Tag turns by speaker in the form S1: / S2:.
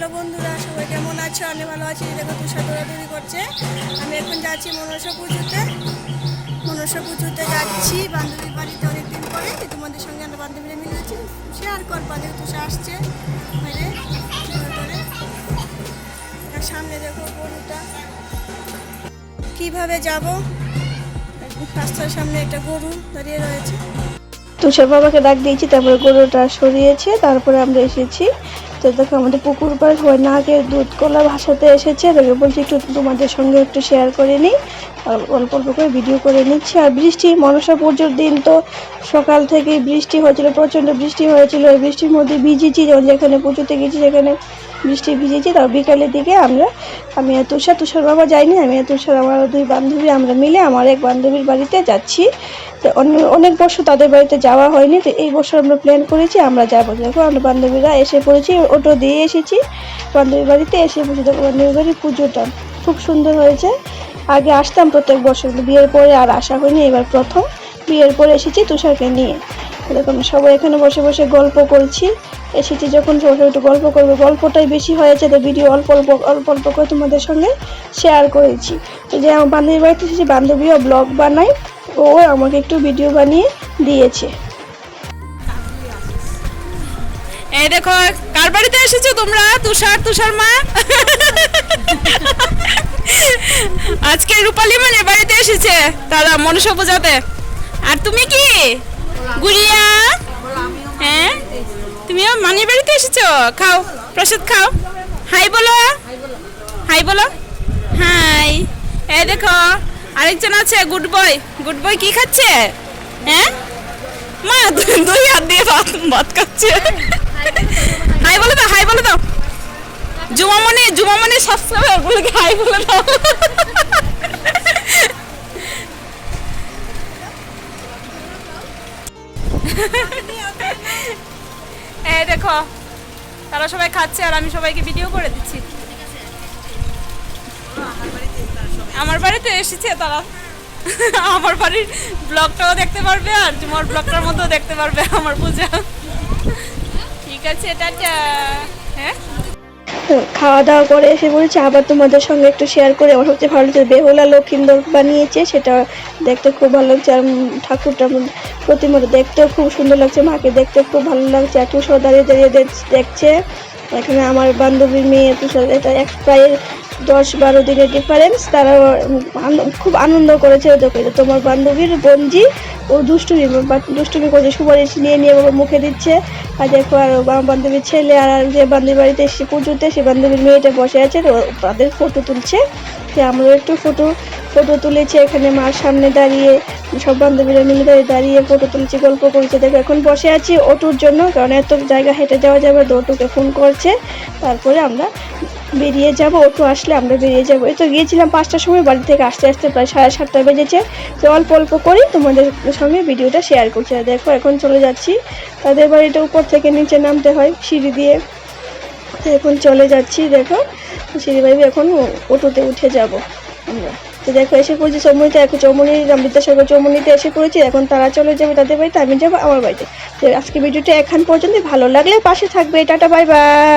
S1: Hello বন্ধুরা, সবাই কেমন আছো? আমি ভালো আছি। দেখো তুষার দৌড়াদৌড়ি করছে। আমি এখন যাচ্ছি মনসা পুজোতে। মনসা পুজোতে যাচ্ছি। বান্ধবীর বাড়িতে অনেকদিন পরে। তোমাদের সঙ্গে আমরা বান্ধবীরা মিলে যাচ্ছি। শেয়ার করবা দেখো তুষার আসছে। ধরে। আর সামনে দেখো গরুটা কীভাবে যাব? রাস্তার সামনে একটা গরু দাঁড়িয়ে রয়েছে। তুষার বাবাকে ডাক দিয়েছি, তারপরে গরুটা সরিয়েছে, তারপরে আমরা এসেছি। তো দেখো, আমাদের পুকুর পাড় হয়ে না আগে দুধ কলা ভাসাতে এসেছে। দেখে, বলছি একটু তোমাদের সঙ্গে একটু শেয়ার করে নিই। অল্প অল্প করে ভিডিও করে নিচ্ছি। আর বৃষ্টি, মনসা পুজোর দিন তো সকাল থেকে বৃষ্টি হয়েছিল, প্রচণ্ড বৃষ্টি হয়েছিল। ওই বৃষ্টির মধ্যে ভিজেছি যখন যেখানে পুজোতে গেছি সেখানে বৃষ্টি ভিজেছি। তার বিকালের দিকে আমরা, আমি আর তুষার তুষার বাবা যাইনি, আমি আর তুষার, আমার দুই বান্ধবী, আমরা মিলে আমার এক বান্ধবীর বাড়িতে যাচ্ছি। তো অনেক বছর তাদের বাড়িতে যাওয়া হয়নি, তো এই বছর আমরা প্ল্যান করেছি, আমরা যাব। দেখো, আমরা বান্ধবীরা এসে পড়েছি, অটো দিয়ে এসেছি। বান্ধবীর বাড়িতে এসে পড়েছি দেখো, বান্ধবীর বাড়ির পুজোটা খুব সুন্দর হয়েছে। আগে আসতাম প্রত্যেক বছর। বিয়ের পরে আর আসা হয়নি, এবার প্রথম। বিয়ের পরে এসেছি তুষারকে নিয়ে। আমরা সবাই এখানে বসে বসে গল্প করছি। এসেছি যখন সবাই একটু গল্প করব। গল্পটাই বেশি হয়েছে তো ভিডিও অল্প অল্প অল্প অল্প করে তোমাদের সঙ্গে শেয়ার করেছি। তো যে আমার বান্ধবীর বাড়িতে এসেছি, বান্ধবীও ব্লগ বানায়, ও আমাকে একটু ভিডিও বানিয়ে দিয়েছে।
S2: এই দেখো, কার বাড়িতে এসেছ তোমরা? তুষার তুষার মা? আজকে রূপালী মানে বাড়িতে এসেছে। তারা মনসা পূজাতে আর তুমি কি? গুড়িয়া? হ্যাঁ? তুমিও মানির বাড়িতে এসেছ? খাও, প্রসাদ খাও। হাই বলো। হাই বলো। হাই। এই দেখো, আরেকজন আছে, গুড বয়। গুড বয় কি খাচ্ছে? হ্যাঁ? মা, দুই- হাত দিয়ে ভাত ভাত খাচ্ছে। হাই বলে দাও হাই বলো তো। বলে দাও জুমামনি জুমামনি সাবস্ক্রাইবার গুলোকে হাই বলে দাও। এই দেখো, তারা সবাই খাচ্ছে আর আমি সবাইকে ভিডিও করে দিচ্ছি। আমার বাড়িতে এসেছে তারা। আমার বাড়ির ব্লগটাও দেখতে পারবে আর তোমার ব্লগটার মতো দেখতে পারবে আমার পূজা। ঠিক আছে, টাটা। হ্যাঁ?
S1: খাওয়া দাওয়া করে এসে বলেছে, আবার তোমাদের সঙ্গে একটু শেয়ার করে আমার সবচেয়ে ভালো লাগছে। বেহুলা লক্ষিন্দর বানিয়েছে, সেটা দেখতে খুব ভালো লাগছে আর ঠাকুরটার প্রতিমাটা দেখতেও খুব সুন্দর লাগছে, মাকে দেখতে খুব ভালো লাগছে। আর তুষার দাঁড়িয়ে দাঁড়িয়ে দেখ- দেখছে, এখানে আমার বান্ধবীর মেয়ে তুষার, এটা এক প্রায় দশ বারো দিনের ডিফারেন্স তারা খুব আনন্দ করেছে ওদের তোমার বান্ধবীর বঞ্জি ও দুষ্টুমি দুষ্টুমি করছে, সুপারিশ নিয়ে নিয়ে বাবা মুখে দিচ্ছে। আর দেখো, আর আমার বান্ধবীর ছেলে আর যে বান্ধবীর বাড়িতে এসে পুজোতে, সে বান্ধবীর মেয়েটা বসে আছে, তো তাদের ফটো তুলছে। তো আমরাও একটু ফটো ফটো তুলেছি, এখানে মার সামনে দাঁড়িয়ে, সব বান্ধবীরা মিলে দাঁড়িয়ে দাঁড়িয়ে ফটো তুলছি, গল্প করছে। দেখো, এখন বসে আছি অটোর জন্য, কারণ এত জায়গা হেঁটে যাওয়া যাবে তো অটোকে ফোন করছে। তারপরে আমরা বেরিয়ে যাব, অটো আসলে আমরা বেরিয়ে যাব। তো গিয়েছিলাম পাঁচটার সময়, বাড়ি থেকে আসতে আসতে প্রায় সাড়ে সাতটা বেজেছে। তো অল্প অল্প করেই তোমাদের সঙ্গে ভিডিওটা শেয়ার করছি। দেখো, এখন চলে যাচ্ছি। তাদের বাড়িটা উপর থেকে নিচে নামতে হয় সিঁড়ি দিয়ে। তো এখন চলে যাচ্ছি, দেখো। সিঁড়ি বাইবে এখন অটোতে উঠে যাব আমরা। তো দেখো, এসে পড়েছি চৌমনিতে। এখন চৌমনি বিদ্যাসাগর চৌমনিতে এসে পড়েছি। এখন তারা চলে যাবে তাদের বাড়িতে, আমি যাব আমার বাড়িতে। তো আজকে ভিডিওটা এখান পর্যন্ত ভালো লাগলে পাশে থাকবে। Tata, bye bye.